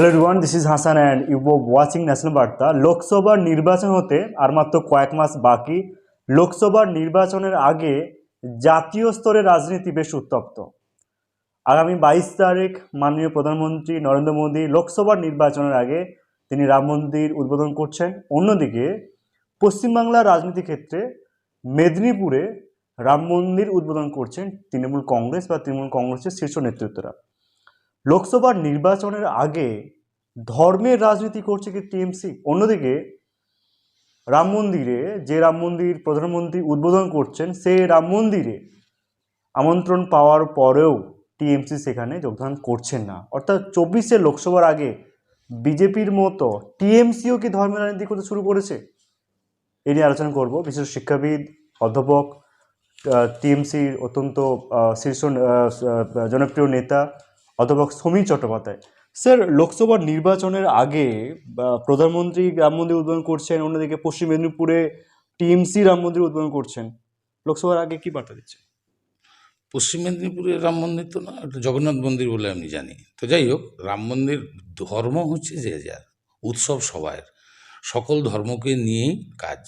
Hello everyone this is Hasan and you watching national বার্তা লোকসভার নির্বাচন হতে আর মাত্র কয়েক মাস বাকি লোকসভার নির্বাচনের আগে জাতীয় স্তরে রাজনীতি বেশ উত্তপ্ত আগামী বাইশ তারিখ মাননীয় প্রধানমন্ত্রী নরেন্দ্র মোদী লোকসভার নির্বাচনের আগে তিনি রাম মন্দির উদ্বোধন করছেন অন্যদিকে পশ্চিমবাংলার রাজনীতি ক্ষেত্রে মেদিনীপুরে রাম মন্দির উদ্বোধন করছেন তৃণমূল কংগ্রেস বা তৃণমূল কংগ্রেসের শীর্ষ নেতৃত্বরা লোকসভার নির্বাচনের আগে ধর্মের রাজনীতি করছে কি টিএমসি? অন্যদিকে রাম মন্দিরে যে রাম মন্দির প্রধানমন্ত্রী উদ্বোধন করছেন সেই রাম মন্দিরে আমন্ত্রণ পাওয়ার পরেও টিএমসি সেখানে যোগদান করছেন না। অর্থাৎ চব্বিশে লোকসভার আগে বিজেপির মতো টিএমসিও কি ধর্মের রাজনীতি করতে শুরু করেছে? এ নিয়ে আলোচনা করব। বিশেষ শিক্ষাবিদ, অধ্যাপক টিএমসির অত্যন্ত শীর্ষ জনপ্রিয় নেতা অধ্যাপক সমীর চট্টোপাধ্যায়। স্যার, লোকসভার নির্বাচনের আগে প্রধানমন্ত্রী রাম মন্দির উদ্বোধন করছেন, অন্যদিকে পশ্চিম মেদিনীপুরে টিএমসি রাম মন্দির উদ্বোধন করছেন। লোকসভার আগে কি বার্তা দিচ্ছে পশ্চিম মেদিনীপুরে রাম মন্দির তো না জগন্নাথ মন্দির বলে আমি জানি। তো যাই হোক, রাম মন্দির ধর্ম হচ্ছে যে যার, উৎসব সবাইয়ের। সকল ধর্মকে নিয়েই কাজ।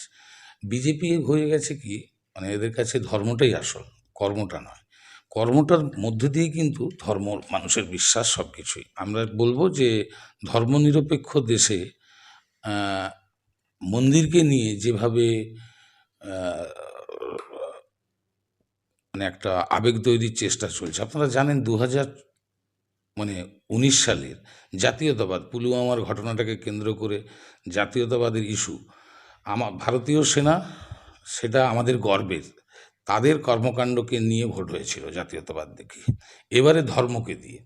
বিজেপি হয়ে গেছে কি মানে এদের কাছে ধর্মটাই আসল, কর্মটা নয়। কর্মটার মধ্যে দিয়ে কিন্তু ধর্ম, মানুষের বিশ্বাস সব কিছুই আমরা বলব যে ধর্মনিরপেক্ষ দেশে মন্দিরকে নিয়ে যেভাবে মানে একটা আবেগ তৈরির চেষ্টা চলছে। আপনারা জানেন দু হাজার মানে উনিশ সালের জাতীয়তাবাদ পুলওয়ামার ঘটনাটাকে কেন্দ্র করে জাতীয়তাবাদের ইস্যু আমার ভারতীয় সেনা, সেটা আমাদের গর্বের। তাদের কর্মকাণ্ডকে নিয়ে ভোট হয়েছিল জাতীয়তাবাদ দেখে। এবারে ধর্মকে দিয়ে।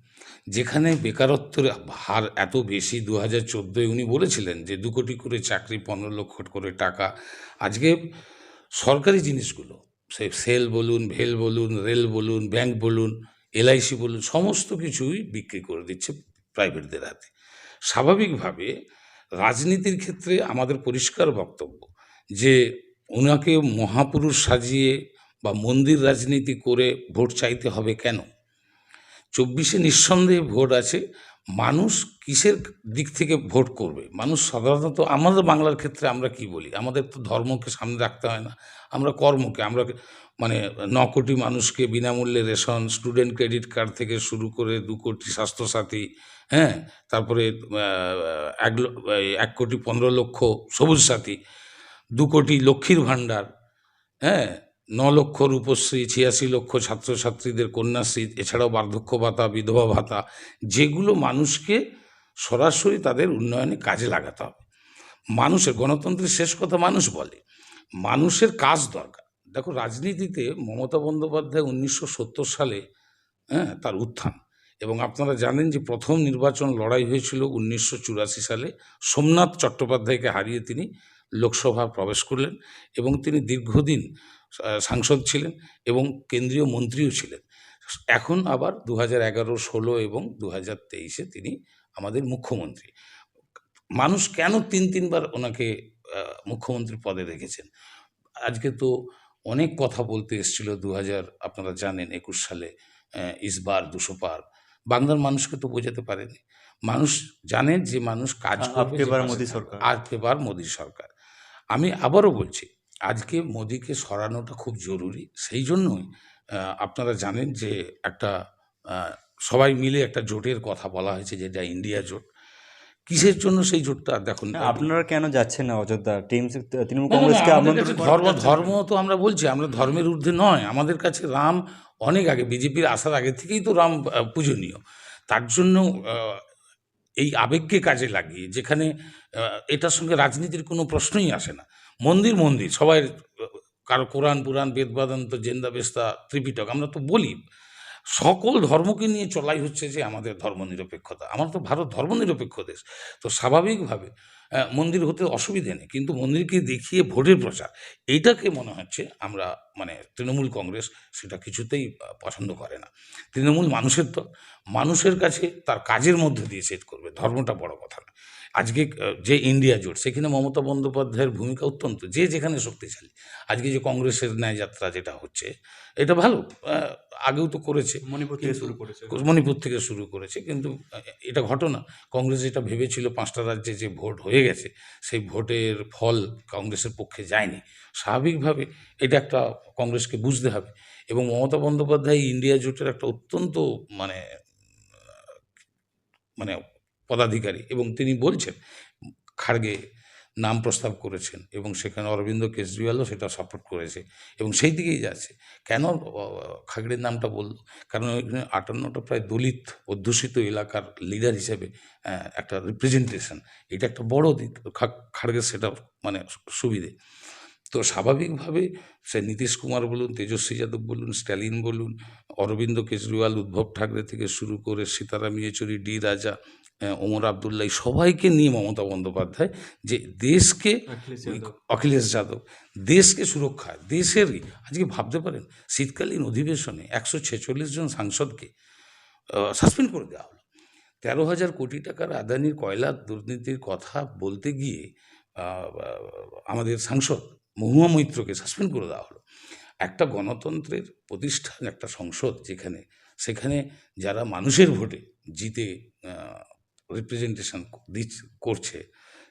যেখানে বেকারত্বের হার এত বেশি দু হাজার চোদ্দোয় উনি বলেছিলেন যে, দু কোটি করে চাকরি, পনেরো লক্ষ করে টাকা। আজকে সরকারি জিনিসগুলো, সে সেল বলুন, ভেল বলুন, রেল বলুন, ব্যাংক বলুন, এলআইসি বলুন, সমস্ত কিছুই বিক্রি করে দিচ্ছে প্রাইভেটদের হাতে। স্বাভাবিকভাবে রাজনীতির ক্ষেত্রে আমাদের পরিষ্কার বক্তব্য যে ওনাকে মহাপুরুষ সাজিয়ে বা মন্দির রাজনীতি করে ভোট চাইতে হবে কেন? চব্বিশে নিঃসন্দেহে ভোট আছে, মানুষ কিসের দিক থেকে ভোট করবে? মানুষ সাধারণত আমাদের বাংলার ক্ষেত্রে আমরা কি বলি? আমাদের তো ধর্মকে সামনে রাখতে হয় না। আমরা কর্মকে, আমরা মানে ন কোটি মানুষকে বিনামূল্যে রেশন, স্টুডেন্ট ক্রেডিট কার্ড থেকে শুরু করে দু কোটি স্বাস্থ্যসাথী হ্যাঁ? তারপরে এক এক কোটি পনেরো লক্ষ সবুজ সাথী, দু কোটি লক্ষ্মীর ভাণ্ডার হ্যাঁ? ন লক্ষ রূপশ্রী, ছিয়াশি লক্ষ ছাত্রছাত্রীদের কন্যাশ্রী, এছাড়াও বার্ধক্য ভাতা, বিধবা ভাতা, যেগুলো মানুষকে সরাসরি তাদের উন্নয়নে কাজে লাগাতে হবে। মানুষের, গণতন্ত্রের শেষ কথা মানুষ বলে। মানুষের কাজ দরকার। দেখো, রাজনীতিতে মমতা বন্দ্যোপাধ্যায় উনিশশো সত্তর সালে হ্যাঁ তার উত্থান। এবং আপনারা জানেন যে প্রথম নির্বাচন লড়াই হয়েছিল উনিশশো চুরাশি সালে। সোমনাথ চট্টোপাধ্যায়কে হারিয়ে তিনি লোকসভা প্রবেশ করলেন এবং তিনি দীর্ঘদিন সাংসদ ছিলেন এবং কেন্দ্রীয় মন্ত্রীও ছিলেন। এখন আবার দু হাজার এগারো ষোলো এবং দু হাজার তেইশে তিনি আমাদের মুখ্যমন্ত্রী। মানুষ কেন তিন তিনবার ওনাকে মুখ্যমন্ত্রী পদে রেখেছেন? আজকে তো অনেক কথা বলতে এসেছিল দু হাজার আপনারা জানেন একুশ সালে ইসবার দুশো পার বাংলার মানুষকে তো বোঝাতে পারেনি মানুষ জানে যে মানুষ কাজ আ- করবে মোদি। সরকার। আপকে বার মোদি সরকার। আমি আবারও বলছি আজকে মোদিকে সরানোটা খুব জরুরি। সেই জন্যই আপনারা জানেন যে একটা সবাই মিলে একটা জোটের কথা বলা হয়েছে যেটা ইন্ডিয়া জোট। কিসের জন্য সেই জোটটা দেখুন? আপনারা কেন যাচ্ছেন না অযোধ্যা? টিএমসি তৃণমূল কংগ্রেসকে ধর্ম ধর্ম তো আমরা বলছি আমরা ধর্মের ঊর্ধ্বে নয়। আমাদের কাছে রাম অনেক আগে বিজেপির আসার আগে থেকেই তো রাম পূজনীয়। তার জন্য এই আবেগকে কাজে লাগিয়ে যেখানে এটার সঙ্গে রাজনীতির কোনো প্রশ্নই আসে না। মন্দির মন্দির, সবাই কারও কোরআন, পুরাণ, বেদ, বেদান্ত, জেন্দা, বেস্তা, ত্রিপিটক, আমরা তো বলি। সকল ধর্মকে নিয়ে চলাই হচ্ছে যে আমাদের ধর্মনিরপেক্ষতা। আমার তো ভারত ধর্মনিরপেক্ষ দেশ। তো স্বাভাবিকভাবে মন্দির হতে অসুবিধে নেই, কিন্তু মন্দিরকে দেখিয়ে ভোটের প্রচার, এইটাকে মনে হচ্ছে আমরা মানে তৃণমূল কংগ্রেস সেটা কিছুতেই পছন্দ করে না। তৃণমূল মানুষের দল মানুষের কাছে তার কাজের মধ্যে দিয়ে সেট করবে, ধর্মটা বড় কথা না। আজকে যে ইন্ডিয়া জোট সেখানে মমতা বন্দ্যোপাধ্যায়ের ভূমিকা অত্যন্ত যে যেখানে শক্তিশালী। আজকে যে কংগ্রেসের ন্যায় যাত্রা যেটা হচ্ছে এটা ভালো আগেও তো করেছে। মণিপুর থেকে শুরু করেছে। মণিপুর থেকে শুরু করেছে কিন্তু এটা ঘটনা। কংগ্রেস যেটা ভেবেছিল পাঁচটা রাজ্যে যে ভোট হয়ে গেছে সেই ভোটের ফল কংগ্রেসের পক্ষে যায়নি। স্বাভাবিকভাবে এটা একটা কংগ্রেসকে বুঝতে হবে। এবং মমতা বন্দ্যোপাধ্যায় ইন্ডিয়া জোটের একটা অত্যন্ত মানে মানে পদাধিকারী এবং তিনি বলছেন খাড়গে নাম প্রস্তাব করেছেন এবং সেখানে অরবিন্দ কেজরিওয়ালও সেটা সাপোর্ট করেছে এবং সেই দিকেই যাচ্ছে। কেন খাগড়ের নামটা বলল? কারণ ওইখানে আটান্নটা প্রায় দলিত অধ্যুষিত এলাকার লিডার হিসেবে একটা রিপ্রেজেন্টেশন এটা একটা বড় দিক, খা- খাড়গের সেটা মানে সুবিধে। তো স্বাভাবিকভাবে সে নীতিশ কুমার বলুন তেজস্বী যাদব বলুন স্ট্যালিন বলুন অরবিন্দ কেজরিওয়াল উদ্ধব ঠাকরে থেকে শুরু করে সীতারাম ইয়েচুরি ডি রাজা ওমর আবদুল্লাহ সবাইকে নিয়ে মমতা বন্দ্যোপাধ্যায় যে দেশকে অখিলেশ যাদব। দেশকে সুরক্ষা দেশেরই আজকে ভাবতে পারেন শীতকালীন অধিবেশনে একশো ছেচল্লিশ জন সাংসদকে সাসপেন্ড করে দেওয়া হলো। তেরো হাজার কোটি টাকার আদানির কয়লা দুর্নীতির কথা বলতে গিয়ে আমাদের সাংসদ মহুয়া মৈত্রকে সাসপেন্ড করে দেওয়া হলো। একটা গণতন্ত্রের প্রতিষ্ঠান, একটা সংসদ যেখানে, সেখানে যারা মানুষের ভোটে জিতে রিপ্রেজেন্টেশন করছে,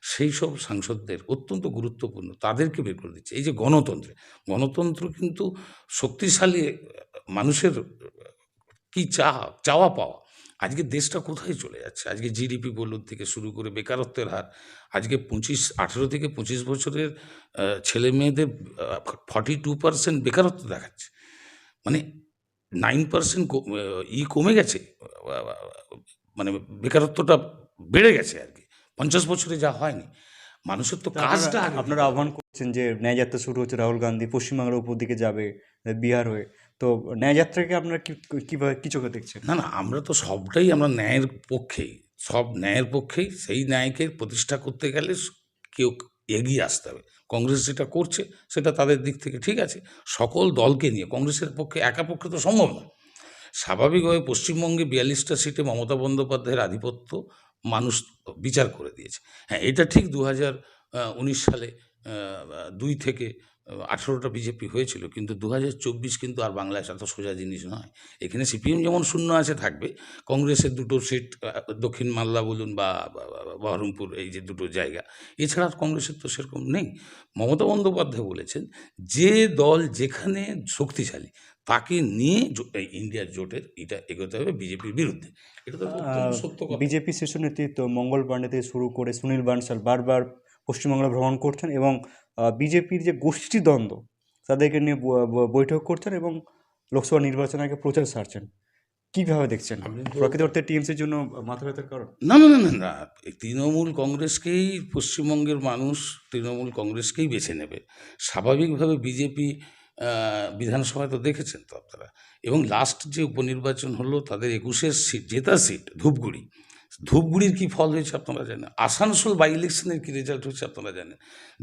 সেই সব সাংসদদের অত্যন্ত গুরুত্বপূর্ণ তাদেরকে বের করে দিচ্ছে। এই যে গণতন্ত্রে, গণতন্ত্র কিন্তু শক্তিশালী মানুষের কি চাওয়া চাওয়া পাওয়া? আজকে দেশটা কোথায় চলে যাচ্ছে? আজকে জিডিপি বলুন থেকে শুরু করে বেকারত্বের হার আজকে পঁচিশ আঠেরো থেকে পঁচিশ বছরের ছেলে মেয়েদের ফর্টি টু পার্সেন্ট বেকারত্ব দেখাচ্ছে। মানে নাইন পার্সেন্ট ই কমে গেছে মানে বেকারত্বটা বেড়ে গেছে আর কি। পঞ্চাশ বছরে যা হয়নি। মানুষের তো কাজটা আপনারা আহ্বান করছেন যে ন্যায় যাত্রা শুরু হচ্ছে রাহুল গান্ধী পশ্চিমবাংলার উপর দিকে যাবে বিহার হয়ে। তো ন্যায় যাত্রাকে আপনারা কীভাবে, কি চোখে দেখছেন? না না, আমরা তো সবটাই আমরা ন্যায়ের পক্ষেই। সব ন্যায়ের পক্ষেই সেই ন্যায়কে প্রতিষ্ঠা করতে গেলে কেউ এগিয়ে আসতে হবে। কংগ্রেস যেটা করছে, সেটা তাদের দিক থেকে ঠিক আছে। সকল দলকে নিয়ে, কংগ্রেসের পক্ষে, একা পক্ষে তো সম্ভব না। স্বাভাবিকভাবে পশ্চিমবঙ্গে বিয়াল্লিশটা সিটে মমতা বন্দ্যোপাধ্যায়ের আধিপত্য মানুষ বিচার করে দিয়েছে। হ্যাঁ এটা ঠিক দু উনিশ সালে দুই থেকে আঠেরোটা বিজেপি হয়েছিল কিন্তু দু হাজার চব্বিশ কিন্তু আর বাংলায় এত সোজা জিনিস নয়। এখানে সিপিএম যেমন শূন্য আছে থাকবে কংগ্রেসের দুটো সিট দক্ষিণ মালদা বলুন বা বহরমপুর এই যে দুটো জায়গা এছাড়া কংগ্রেসের তো সেরকম নেই। মমতা বন্দ্যোপাধ্যায় বলেছেন যে দল যেখানে শক্তিশালী তাকে নিয়ে ইন্ডিয়ার জোটের এটা এগোতে হবে বিজেপির বিরুদ্ধে। এটা তো সত্য বিজেপি শীর্ষ নেতৃত্ব মঙ্গল পাণ্ডে থেকে শুরু করে সুনীল বানসাল বারবার পশ্চিমবাংলা ভ্রমণ করছেন এবং বিজেপির যে গোষ্ঠী দ্বন্দ্ব তাদেরকে নিয়ে বৈঠক করছেন এবং লোকসভা নির্বাচনের আগে প্রচার সারছেন। কীভাবে দেখছেন? প্রকৃত অর্থে টিএমসির জন্য মাথা ব্যথার কারণ? না না না না না। তৃণমূল কংগ্রেসকেই পশ্চিমবঙ্গের মানুষ তৃণমূল কংগ্রেসকেই বেছে নেবে। স্বাভাবিকভাবে বিজেপি বিধানসভায় তো দেখেছেন তো আপনারা। এবং লাস্ট যে উপনির্বাচন হলো তাদের একুশের সিট জেতা সিট ধূপগুড়ি। ধূপগুড়ির কী ফল হয়েছে আপনারা জানেন? আসানসোল বাই ইলেকশনের কী রেজাল্ট হয়েছে আপনারা জানেন?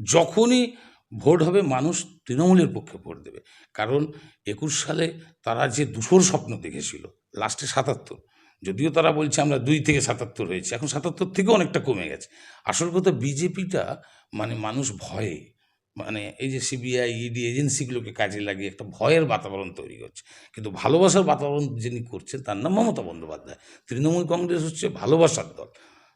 যখনই ভোট হবে, মানুষ তৃণমূলের পক্ষে ভোট দেবে। কারণ একুশ সালে তারা যে দুশোর স্বপ্ন দেখেছিল লাস্টে সাতাত্তর। যদিও তারা বলছে আমরা দুই থেকে সাতাত্তর হয়েছে, এখন সাতাত্তর থেকে অনেকটা কমে গেছে। আসল কথা, বিজেপিটা মানে মানুষ ভয়ে মানে এই যে সিবিআই ইডি এজেন্সিগুলোকে কাজে লাগিয়ে একটা ভয়ের বাতাবরণ তৈরি করছে। কিন্তু ভালোবাসার বাতাবরণ যিনি করছেন, তার নাম মমতা বন্দ্যোপাধ্যায়। তৃণমূল কংগ্রেস হচ্ছে ভালোবাসার দল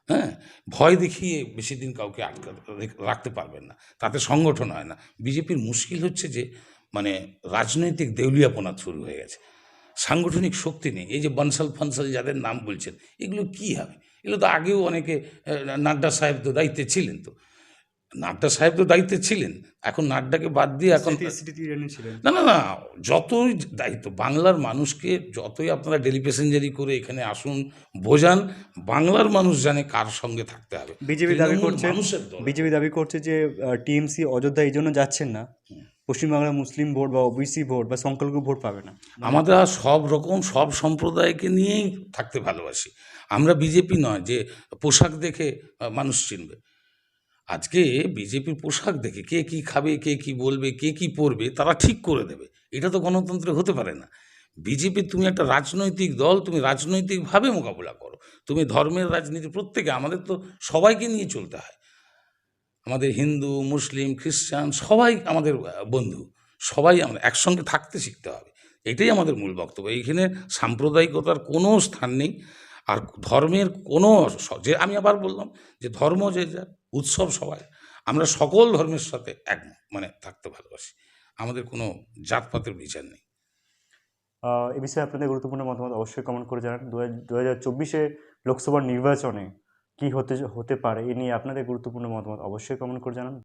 হ্যাঁ? ভয় দেখিয়ে বেশি দিন কাউকে আটকা রেখ- রাখতে পারবেন না। তাতে সংগঠন হয় না। বিজেপির মুশকিল হচ্ছে যে মানে রাজনৈতিক দেউলিয়াপনা শুরু হয়ে গেছে। সাংগঠনিক শক্তি নেই। এই যে বনসাল ফনসাল যাদের নাম বলছেন, এগুলো কি হবে? এগুলো তো আগেও অনেকে নাড্ডা সাহেব তো দায়িত্বে ছিলেন তো। নাড্ডা সাহেব তো দায়িত্বে ছিলেন। এখন নাড্ডাকে বাদ দিয়ে এখন না না না যতই দায়িত্ব বাংলার মানুষকে যতই আপনারা ডেলি প্যাসেঞ্জারি করে এখানে আসুন বোঝান বাংলার মানুষ জানে কার সঙ্গে থাকতে হবে। বিজেপি দাবি করছে বিজেপি দাবি করছে যে টিএমসি অযোধ্যা এই জন্য যাচ্ছেন না। পশ্চিমবাংলার মুসলিম ভোট বা ওবিসি ভোট বা সংখ্যালঘু ভোট পাবে না। আমরা সব রকম সব সম্প্রদায়কে নিয়েই থাকতে ভালোবাসি। আমরা বিজেপি নয় যে পোশাক দেখে মানুষ চিনবে। আজকে বিজেপির পোশাক দেখে কে কি খাবে, কে কি বলবে, কে কি পরবে, তারা ঠিক করে দেবে। এটা তো গণতন্ত্রে হতে পারে না। বিজেপি, তুমি একটা রাজনৈতিক দল, তুমি রাজনৈতিকভাবে মোকাবিলা করো। তুমি ধর্মের রাজনীতি প্রত্যেকে, আমাদের তো সবাইকে নিয়ে চলতে হয়। আমাদের হিন্দু, মুসলিম, খ্রিস্টান, সবাই আমাদের বন্ধু। সবাই আমরা একসঙ্গে থাকতে শিখতে হবে। এটাই আমাদের মূল বক্তব্য। এইখানে সাম্প্রদায়িকতার কোনো স্থান নেই। আর ধর্মের কোনো যে আমি আবার বললাম যে ধর্ম যে যার উৎসব সবাই। আমরা সকল ধর্মের সাথে এক মানে থাকতে ভালোবাসি। আমাদের কোনো জাতপাতের বিচার নেই। এ বিষয়ে আপনাদের গুরুত্বপূর্ণ মতামত অবশ্যই কমেন্ট করে জানান। দু হাজার চব্বিশে লোকসভার নির্বাচনে কি হতে হতে পারে, এ নিয়ে আপনাদের গুরুত্বপূর্ণ মতামত অবশ্যই কমেন্ট করে জানান।